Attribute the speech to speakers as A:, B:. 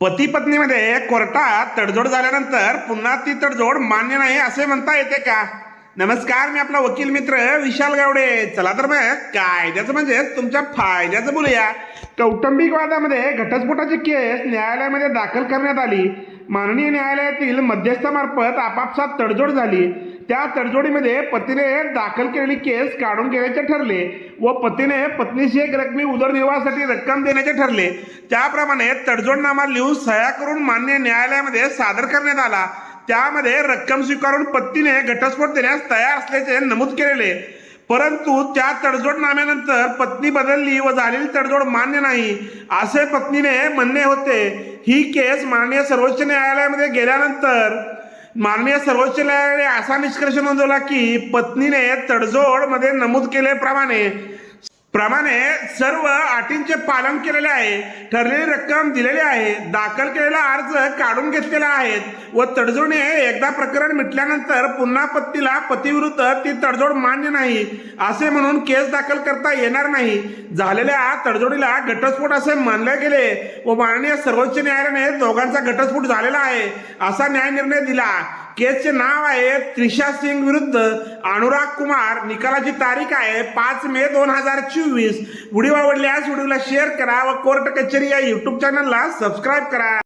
A: पती पत्नीमध्ये कोर्टात तडजोड झाल्यानंतर पुन्हा ती तडजोड मान्य नाही असे म्हणता येते का? नमस्कार मी आपला वकील मित्र विशाल गावडे. चला तर मग कायद्याचं म्हणजे तुमच्या फायद्याचं बोलूया. कौटुंबिक वादामध्ये घटस्फोटाची केस न्यायालयामध्ये दाखल करण्यात आली. माननीय न्यायालयातील मध्यस्थामार्फत आपापसात तडजोड झाली. त्या तडजोडीमध्ये पतीने दाखल केलेली केस काढून घेण्याचे ठरले व पतीने पत्नीशी एक रकमी उदरनिर्वाहासाठी रक्कम देण्याचे ठरले. त्याप्रमाणे तडजोडनामा लिहून सह्या करून मान्य न्यायालयामध्ये सादर करण्यात आला. त्यामध्ये रक्कम स्वीकारून पत्नीने घटस्फोट देण्यास तयार असल्याचे नमूद केलेले. परंतु त्या तडजोडनाम्यानंतर पत्नी बदलली व झालेली तडजोड मान्य नाही असे पत्नीने म्हणणे होते. ही केस माननीय सर्वोच्च न्यायालयामध्ये गेल्यानंतर माननीय सर्वोच्च न्यायालयाने असा निष्कर्ष नोंदवला की पत्नीने तडजोडमध्ये नमूद केल्याप्रमाणे प्रमाणे सर्व अटींचे पालन केलेले आहे ठरलेली रक्कम दिलेली आहे दाखल केलेला अर्ज काढून घेतलेला आहेत व तडजोडने एकदा प्रकरण मिटल्यानंतर पुन्हा पत्नीला पतीविरुद्ध ती तडजोड मान्य नाही असे म्हणून केस दाखल करता येणार नाही. झालेल्या तडजोडीला घटस्फोट असे मानले गेले व माननीय सर्वोच्च न्यायालयाने दोघांचा घटस्फोट झालेला आहे असा न्याय निर्णय दिला. केसचे नाव आहे त्रिशा सिंग विरुद्ध अनुराग कुमार. निकालाची तारीख आहे पाच मे दोन हजार चोवीस. व्हिडिओ आवडल्यास व्हिडिओला शेअर करा व कोर्ट कचेरी या युट्यूब चॅनलला सबस्क्राईब करा.